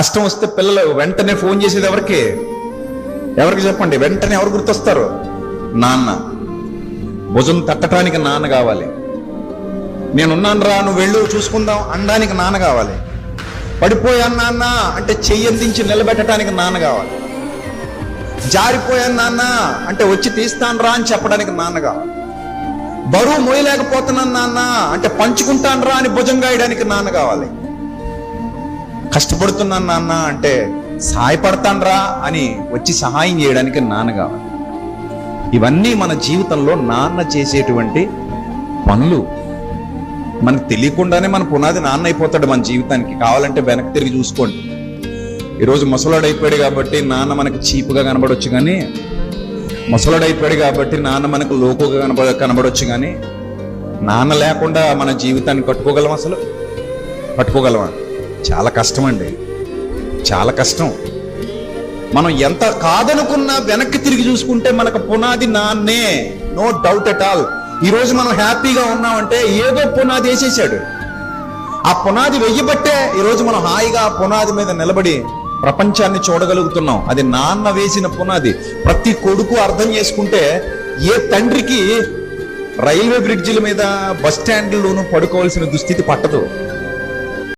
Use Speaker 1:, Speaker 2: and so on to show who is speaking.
Speaker 1: కష్టం వస్తే పిల్లలు వెంటనే ఫోన్ చేసేది ఎవరికి? ఎవరికి చెప్పండి? వెంటనే ఎవరు గుర్తొస్తారు? నాన్న భుజం తట్టడానికి నాన్న కావాలి. నేనున్నాను రా నువ్వు వెళ్ళు చూసుకుందాం అనడానికి నాన్న కావాలి. పడిపోయాను నాన్న అంటే చెయ్యందించి నిలబెట్టడానికి నాన్న కావాలి. జారిపోయాను నాన్న అంటే వచ్చి తీస్తాను రా అని చెప్పడానికి నాన్న కావాలి. బరువు మోయలేకపోతున్నాను నాన్న అంటే పంచుకుంటాను రా అని భుజం గాయడానికి నాన్న కావాలి. కష్టపడుతున్నాను నాన్న అంటే సహాయపడతాన్రా అని వచ్చి సహాయం చేయడానికి నాన్న కావాలి. ఇవన్నీ మన జీవితంలో నాన్న చేసేటువంటి పనులు. మనకు తెలియకుండానే మన పునాది నాన్న అయిపోతాడు మన జీవితానికి. కావాలంటే వెనక్కి తిరిగి చూసుకోండి. ఈరోజు ముసలాడు అయిపోయాడు కాబట్టి నాన్న మనకి చీపుగా కనబడొచ్చు కానీ ముసలాడు అయిపోయాడు కాబట్టి నాన్న మనకు లోకుగా కనబడ కనబడొచ్చు కానీ నాన్న లేకుండా మన జీవితాన్ని కట్టుకోగలం అసలు? పట్టుకోగలమా చాలా కష్టం అండి చాలా కష్టం. మనం ఎంత కాదనుకున్నా వెనక్కి తిరిగి చూసుకుంటే మనకు పునాది నాన్నే. నో డౌట్ అట్ ఆల్ ఈ రోజు మనం హ్యాపీగా ఉన్నామంటే ఏదో పునాది వేసేసాడు. ఆ పునాది వెయ్యబట్టే ఈ రోజు మనం హాయిగా ఆ పునాది మీద నిలబడి ప్రపంచాన్ని చూడగలుగుతున్నాం. అది నాన్న వేసిన పునాది. ప్రతి కొడుకు అర్థం చేసుకుంటే ఏ తండ్రికి రైల్వే బ్రిడ్జిల మీద బస్ స్టాండ్లోనూ పడుకోవాల్సిన దుస్థితి పట్టదు.